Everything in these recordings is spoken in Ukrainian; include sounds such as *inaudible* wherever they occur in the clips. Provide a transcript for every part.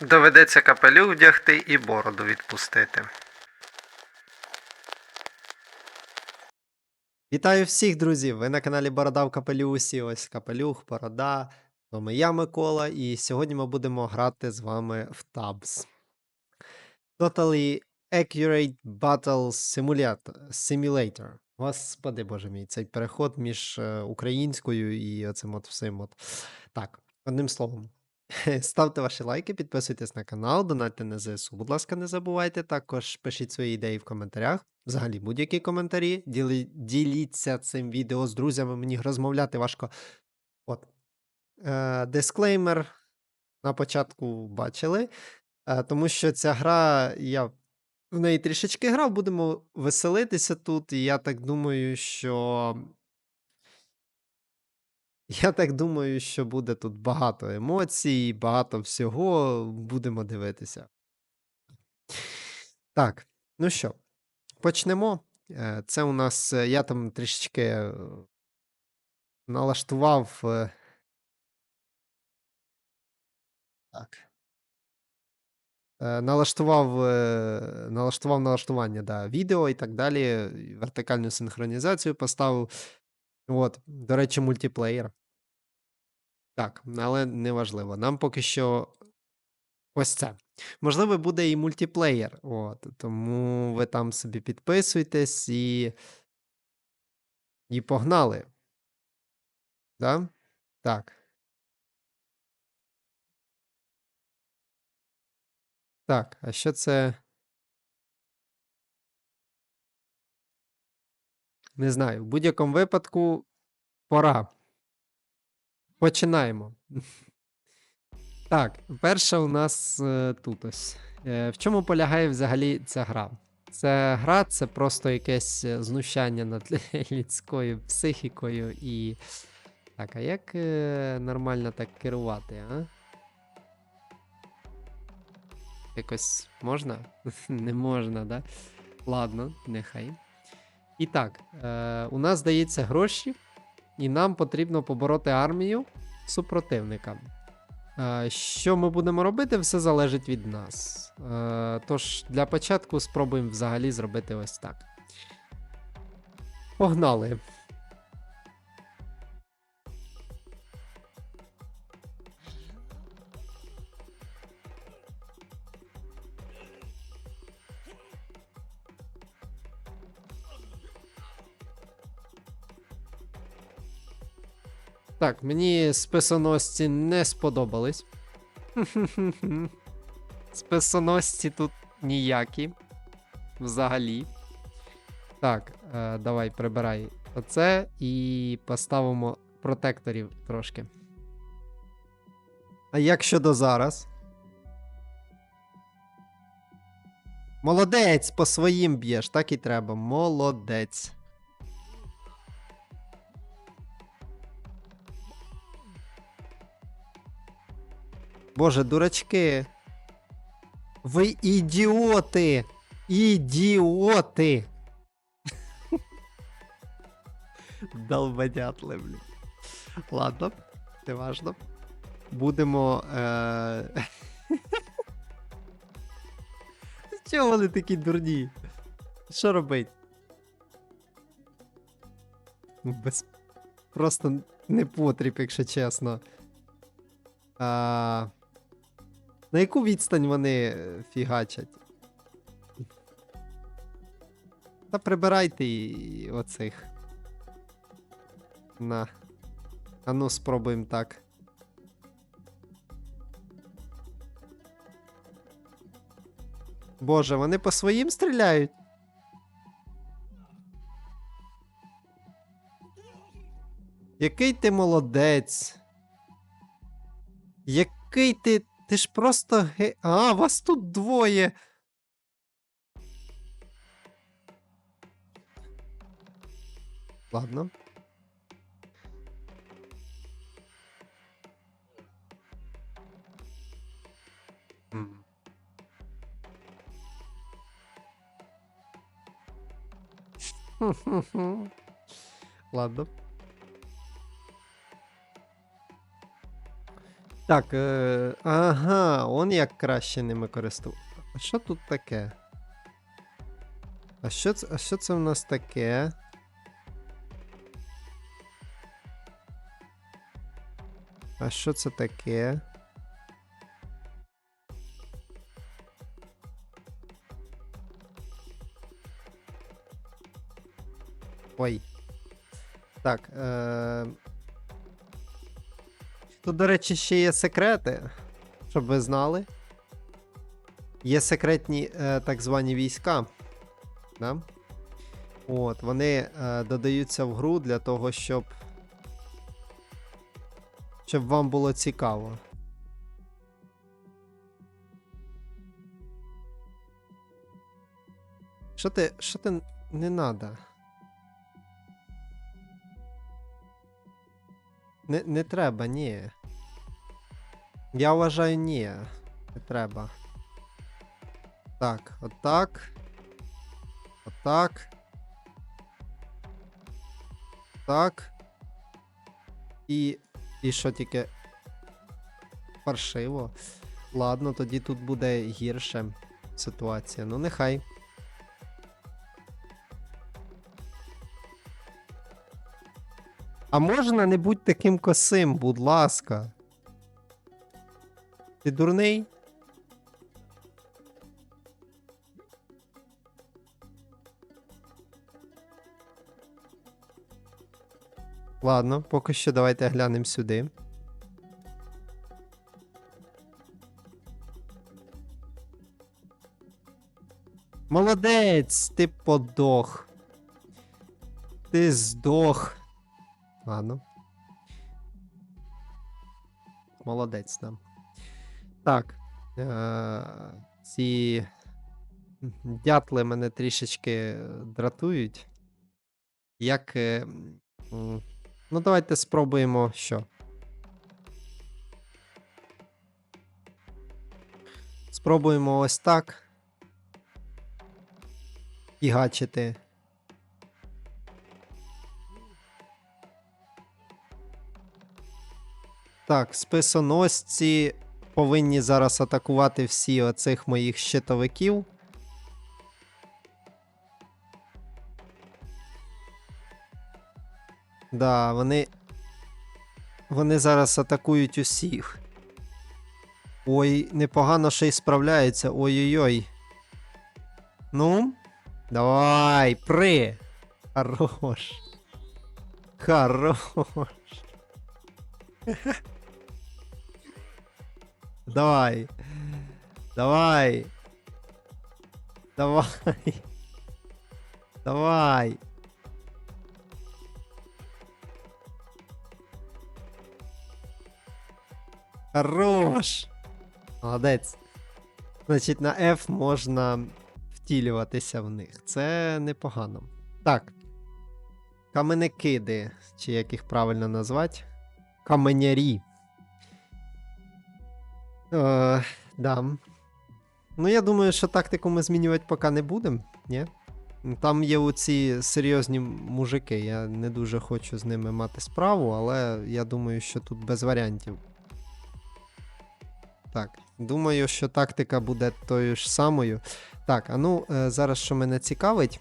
Доведеться капелюх вдягти і бороду відпустити. Вітаю всіх, друзі! Ви на каналі Борода в Капелюсі. Ось Капелюх, Борода. З вами я, Микола, і сьогодні ми будемо грати з вами в Tabs. Totally Accurate Battle Simulator. Simulator. Господи боже мій, цей переход між е, українською і оцим от всім от. Так, одним словом. *laughs* Ставте ваші лайки, підписуйтесь на канал, донатьте на ЗСУ. Будь ласка, не забувайте. Також пишіть свої ідеї в коментарях. Взагалі, будь-які коментарі. Діли, діліться цим відео з друзями. Мені розмовляти важко. От. Е, дисклеймер на початку бачили. Е, тому що ця гра, я в неї трішечки грав, будемо веселитися тут. І я так думаю, що. Я так думаю, що буде тут багато емоцій, багато всього. Будемо дивитися. Так, ну що, почнемо. Е, Це у нас е, я там трішечки е, налаштував. Так. Налаштував, налаштував налаштування да, відео і так далі. Вертикальну синхронізацію поставив. От, до речі, мультиплеєр. Так, але неважливо. Нам поки що ось це. Можливо, буде і мультиплеєр. От, тому ви там собі підписуйтесь і. І погнали. Да? Так. Так, а що це? Не знаю. В будь-якому випадку пора. Починаємо. Так, перша у нас е, тут ось. Е, в чому полягає взагалі ця гра? Це гра це просто якесь е, знущання над *laughs* людською психікою і. Так, а як е, нормально так керувати, а? Якось можна? *laughs* Не можна, да? Ладно, нехай. І так, е, у нас дається гроші, і нам потрібно побороти армію супротивника. Е, Що ми будемо робити, все залежить від нас. Е, Тож, для початку спробуємо взагалі зробити ось так. Погнали. Так, мені списоносці не сподобались. *laughs* Списоносці тут ніякі. Взагалі. Так, е, давай прибирай оце і поставимо протекторів трошки. А як щодо зараз? Молодець, по своїм б'єш, так і треба. Молодець. Боже, дурачки. Ви ідіоти! Ідіоти! Долбодятли, блін. Ладно, не важно. Будемо. Е... Чого вони такі дурні? Що робить? Ну, Без... Просто не потріб, якщо чесно. А... На яку відстань вони е, фігачать? Та прибирайте і оцих. На. А ну спробуємо так. Боже, вони по своїм стріляють? Який ти молодець? Який ти. Ти ж просто. ге- А, вас тут двоє. Ладно. Ладно. Так, е, ага, он як краще ними користував. А що тут таке? А що це, а що це в нас таке? А що це таке? Ой. Так. Е... Тут, до речі, ще є секрети, щоб ви знали. Є секретні е, так звані війська. Да? От, вони е, додаються в гру для того, щоб. Щоб вам було цікаво. Що ти. Що ти не надо? Не, не треба, ні. Я вважаю, ні. Не треба. Так, отак. Отак. Так. І. І що тільки. Паршиво. Ладно, тоді тут буде гірше ситуація. Ну, нехай. А можна не будь таким косим, будь ласка. Ти дурний? Ладно, поки що давайте глянемо сюди. Молодець, ти подох. Ти здох. Ладно. Молодець нам. Так. Е- ці дятли мене трішечки дратують. Як. е, Ну, давайте спробуємо що. Спробуємо ось так. Фігачити. Так, списоносці повинні зараз атакувати всі оцих моїх щитовиків. Да, вони. Вони зараз атакують усіх. Ой, непогано ще й справляються. Ой-ой-ой. Ну, давай, при. Хорош. Хорош. Давай. Давай. Давай. Давай. Хорош. Молодець. Значить, на F можна втілюватися в них. Це непогано. Так. Каменекиди, чи як їх правильно назвати? Каменярі. Е, да. Ну, я думаю, що тактику ми змінювати поки не будемо, ні? Там є оці серйозні мужики. Я не дуже хочу з ними мати справу, але я думаю, що тут без варіантів. Так, думаю, що тактика буде тою ж самою. Так, а ну, е, зараз, що мене цікавить,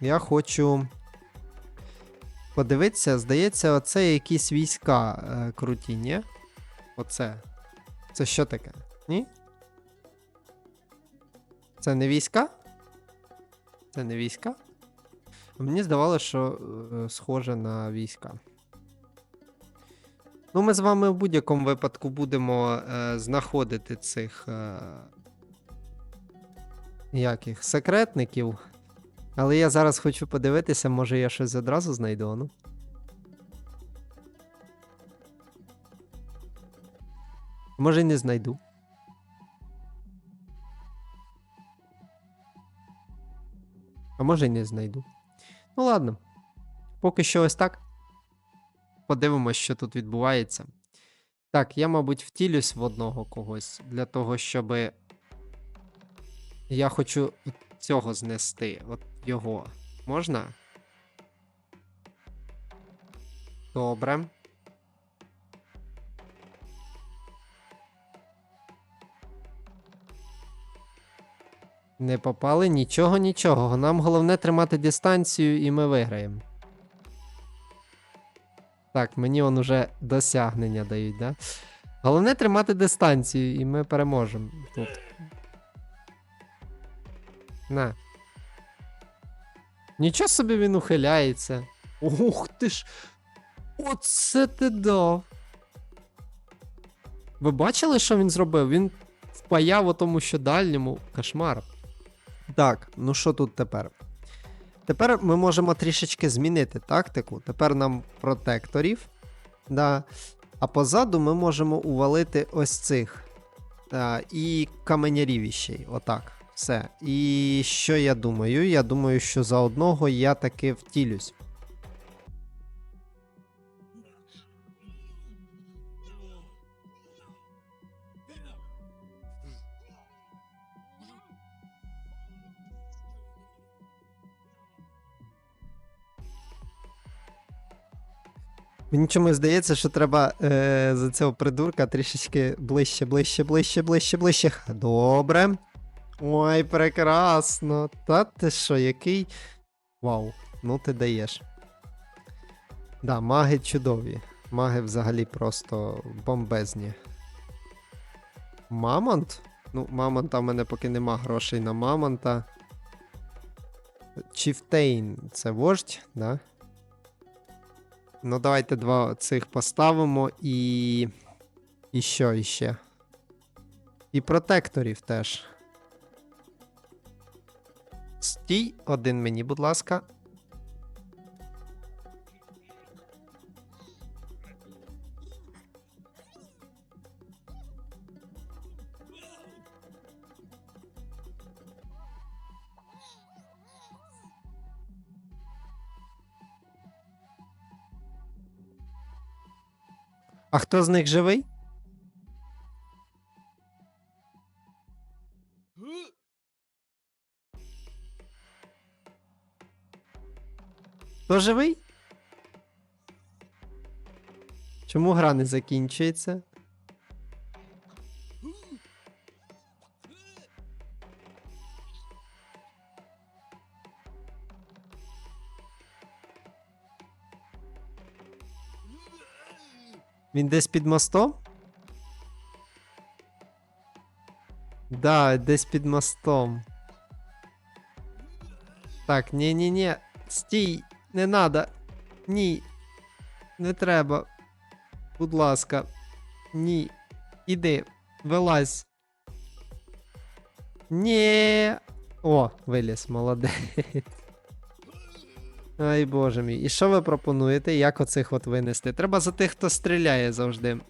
я хочу подивитися, здається, оце якісь війська е, круті, ні? Оце. Це що таке? Ні? Це не війська? Це не війська? Мені здавалося, що е, схоже на війська. Ну, ми з вами в будь-якому випадку будемо е, знаходити цих. Е, яких секретників. Але я зараз хочу подивитися, може я щось одразу знайду, ну. Може, й не знайду. А може, й не знайду. Ну, ладно. Поки що ось так. Подивимось, що тут відбувається. Так, я, мабуть, втілюсь в одного когось для того, щоб. Я хочу цього знести. От його. Можна? Добре. Не попали нічого, нічого. Нам головне тримати дистанцію і ми виграємо. Так, мені он уже досягнення дають, да? Головне тримати дистанцію, і ми переможемо тут. На. Нічого собі він ухиляється. Ух ти ж. Оце ти дав. Ви бачили, що він зробив? Він впаяв у тому, що дальньому. Кошмар. Так, ну що тут тепер? Тепер ми можемо трішечки змінити тактику. Тепер нам протекторів. Да. А позаду ми можемо увалити ось цих. Да, і каменярів іще. Отак. Все. І що я думаю? Я думаю, що за одного я таки втілюсь. Мені чомусь здається, що треба е, за цього придурка трішечки ближче, ближче, ближче, ближче, ближче. Добре. Ой, прекрасно. Та ти що, який. Вау, ну ти даєш. Да, маги чудові. Маги взагалі просто бомбезні. Мамонт? Ну, мамонта в мене поки нема грошей на мамонта. Чіфтейн це вождь, да? Ну, давайте два цих поставимо і. І що іще? І протекторів теж. Стій, один мені, будь ласка. А хто з них живий? Хто живий? Чому гра не закінчується? Він десь під мостом? Да, десь під мостом. Так, ні-ні-ні. Стій, не надо. Ні. Не треба. Будь ласка. Ні. Іди, вилазь. Ні. О, виліз, молодець. Ай боже мій. І що ви пропонуєте? Як оцих от винести? Треба за тих, хто стріляє завжди.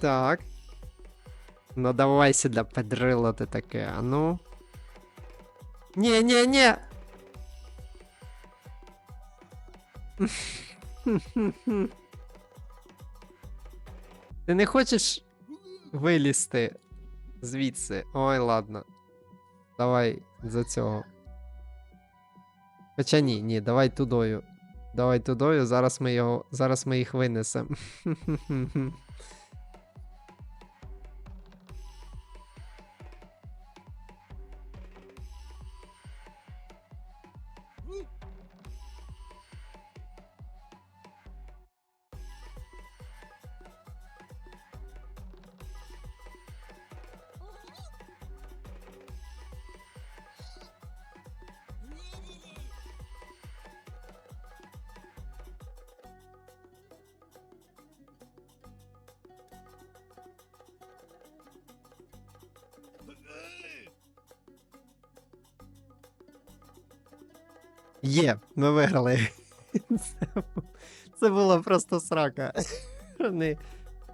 Так. Ну давай сюди, педрило ти таке, а ну. Ні, ні, ні. *laughs* Ти не хочеш вилізти звідси? Ой, ладно. Давай за цього. Хоча ні, ні, давай тудою. Давай тудою, зараз ми його. Зараз ми їх винесемо. *laughs* Є, ми виграли. Це, була просто срака. Не,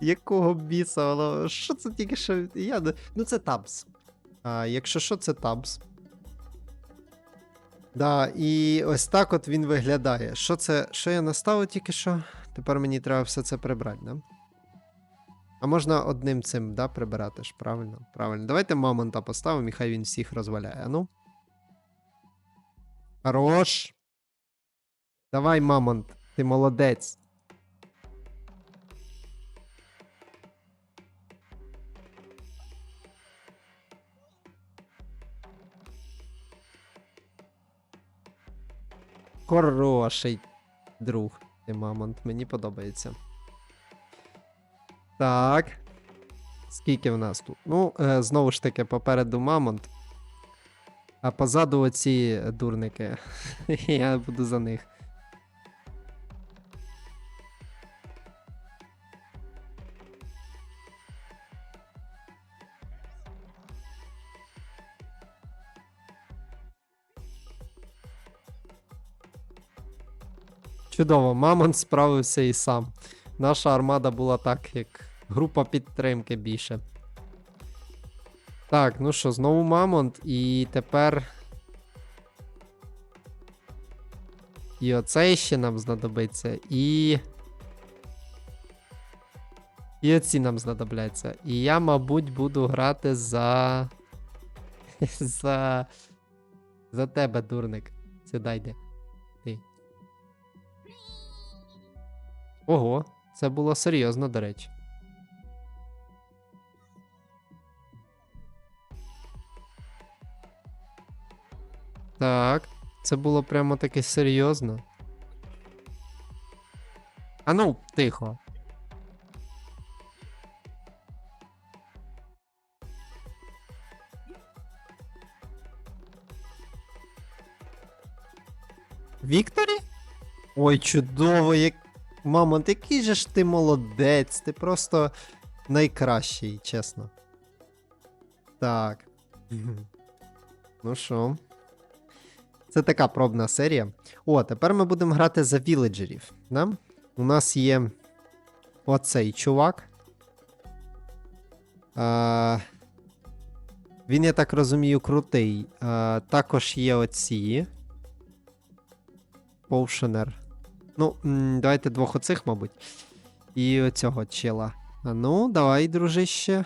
якого біса воно. Що це тільки що. Я... Ну це табс. А, якщо що, це табс. Да, і ось так от він виглядає. Що це? Що я наставив тільки що? Тепер мені треба все це прибрати, да? А можна одним цим, да, прибирати ж, правильно? Правильно. Давайте мамонта поставимо, і хай він всіх розваляє. Ну. Хорош. Давай, мамонт, ти молодець. Хороший друг. Ти мамонт, мені подобається. Так. Скільки в нас тут? Ну, е, знову ж таки, попереду мамонт. А позаду оці дурники. *laughs* Я буду за них. Чудово, Мамонт справився і сам. Наша армада була так, як група підтримки більше. Так, ну що, знову Мамонт, і тепер. І оцей ще нам знадобиться, і. І оці нам знадобляться. І я, мабуть, буду грати за. за. За тебе, дурник. Сідай де. Ти. Ого, це було серйозно, до речі. Так, це було прямо таки серйозно. А ну, тихо. Вікторі? Ой, чудово, як. Мамонт, який же ж ти молодець, ти просто найкращий, чесно. Так. *laughs* Ну що? Це така пробна серія. О, тепер ми будемо грати за віледжерів. Да? У нас є оцей чувак. А, він, я так розумію, крутий. А, також є оці. Повшенер. Ну, давайте двох оцих, мабуть. І оцього чела. А ну, давай, дружище.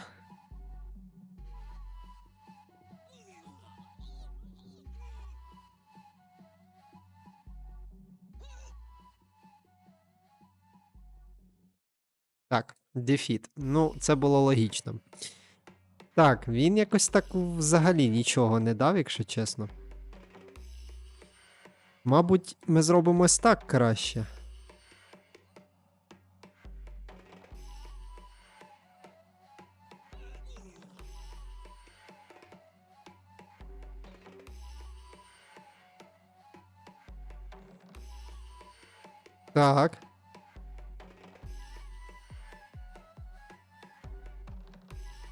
Так, дефіт. Ну, це було логічно. Так, він якось так взагалі нічого не дав, якщо чесно. Мабуть, ми зробимо ось так краще. Так.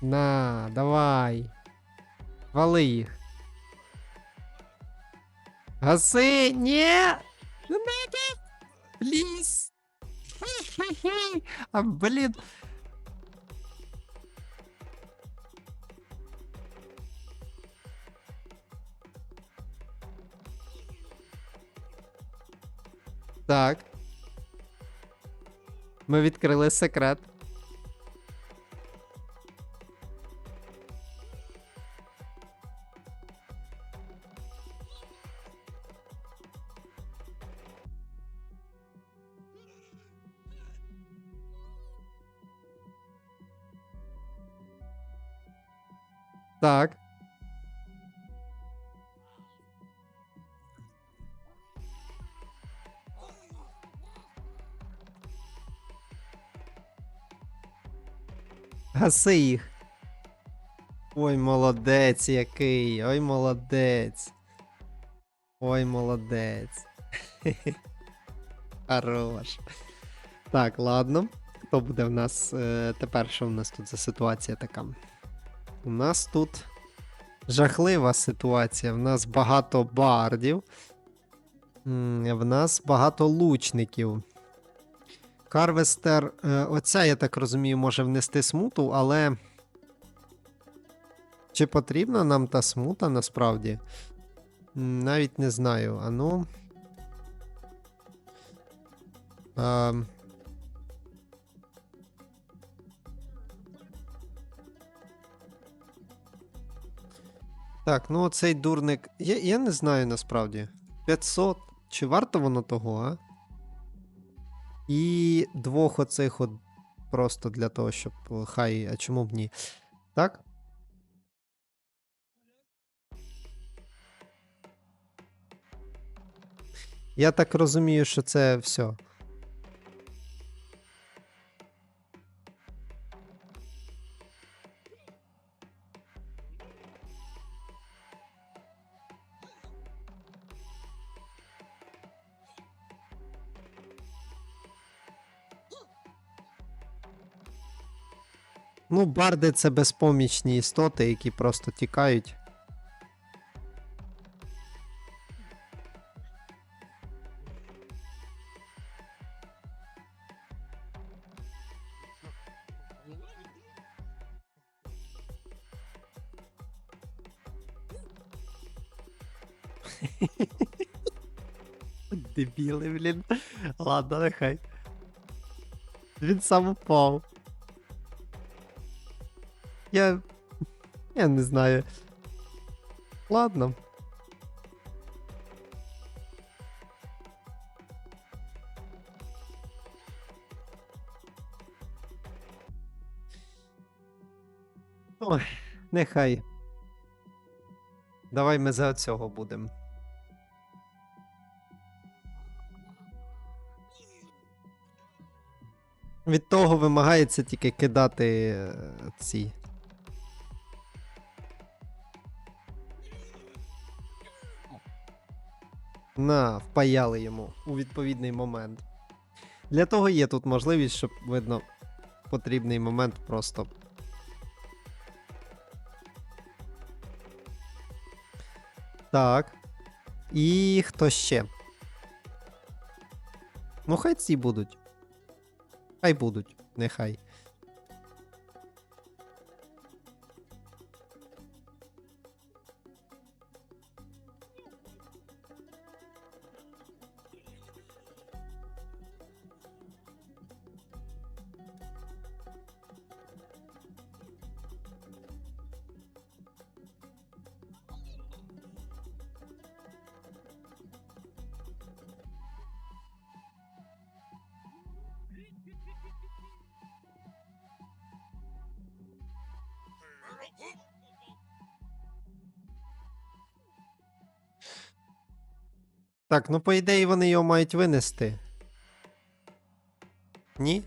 На, давай. Вали їх. Гаси! Ні! Пліз! *laughs* А, блін. Так. Ми відкрили секрет. Так. Гаси їх. Ой, молодець який. Ой, молодець. Ой, молодець. *laughs* Хорош. Так, ладно. Хто буде в нас е, тепер? Що в нас тут за ситуація така? У нас тут жахлива ситуація. В нас багато бардів. В нас багато лучників. Карвестер, е, оця, я так розумію, може внести смуту, але. Чи потрібна нам та смута насправді? Навіть не знаю. А ну. Так, ну оцей дурник. Я, я не знаю насправді. 500. Чи варто воно того, а? І двох оцих от просто для того, щоб хай. А чому б ні? Так? Я так розумію, що це все. Ну, барди це безпомічні істоти, які просто тікають. Дебіли, блін. Ладно, нехай. Він сам упав. Я. Я не знаю. Ладно. Ой, нехай. Давай ми за цього будемо. Від того вимагається тільки кидати е, ці. На, впаяли йому у відповідний момент. Для того є тут можливість, щоб видно потрібний момент просто. Так. І хто ще? Ну, хай ці будуть. Хай будуть, нехай. Так, ну по ідеї вони його мають винести. Ні?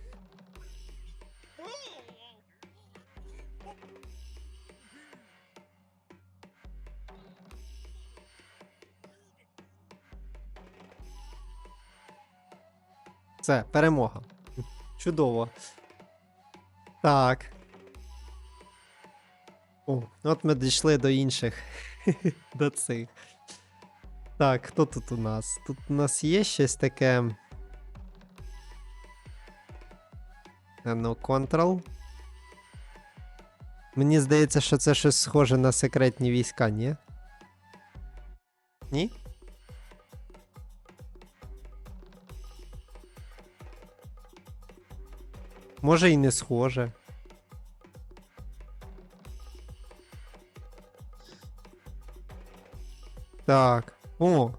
Все, перемога. Чудово. Так. О, от ми дійшли до інших. *laughs* до цих. Так, хто тут у нас? Тут у нас є щось таке. А Ну, Control. Мені здається, що це щось схоже на секретні війська, ні? Ні? Може і не схоже. Так. О.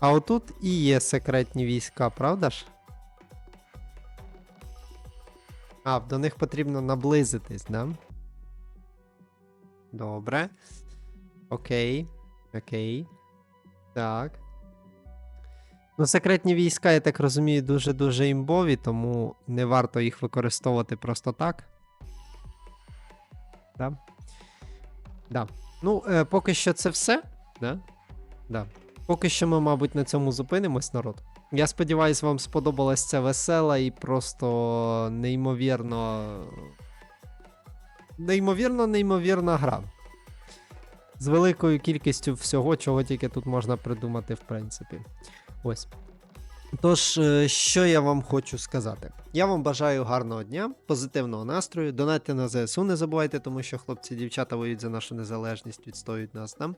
А отут і є секретні війська, правда ж? А, до них потрібно наблизитись, да? Добре. Окей. Окей. Так. Ну, секретні війська, я так розумію, дуже-дуже імбові, тому не варто їх використовувати просто так. Да? Да. Ну, е, поки що це все. Да? Да. Поки що ми, мабуть, на цьому зупинимось, народ. Я сподіваюся, вам сподобалась ця весела і просто неймовірно. Неймовірно, неймовірна гра. З великою кількістю всього, чого тільки тут можна придумати, в принципі. Ось. Тож, е, що я вам хочу сказати? Я вам бажаю гарного дня, позитивного настрою. Донатьте на ЗСУ, не забувайте, тому що хлопці дівчата воюють за нашу незалежність, відстоюють нас там.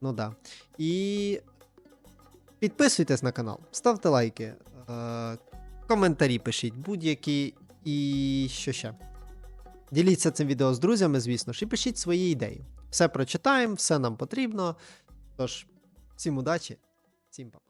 Ну да. І підписуйтесь на канал, ставте лайки, е- коментарі пишіть будь-які. І що ще? Діліться цим відео з друзями, звісно ж, і пишіть свої ідеї. Все прочитаємо, все нам потрібно. Тож, всім удачі, всім па.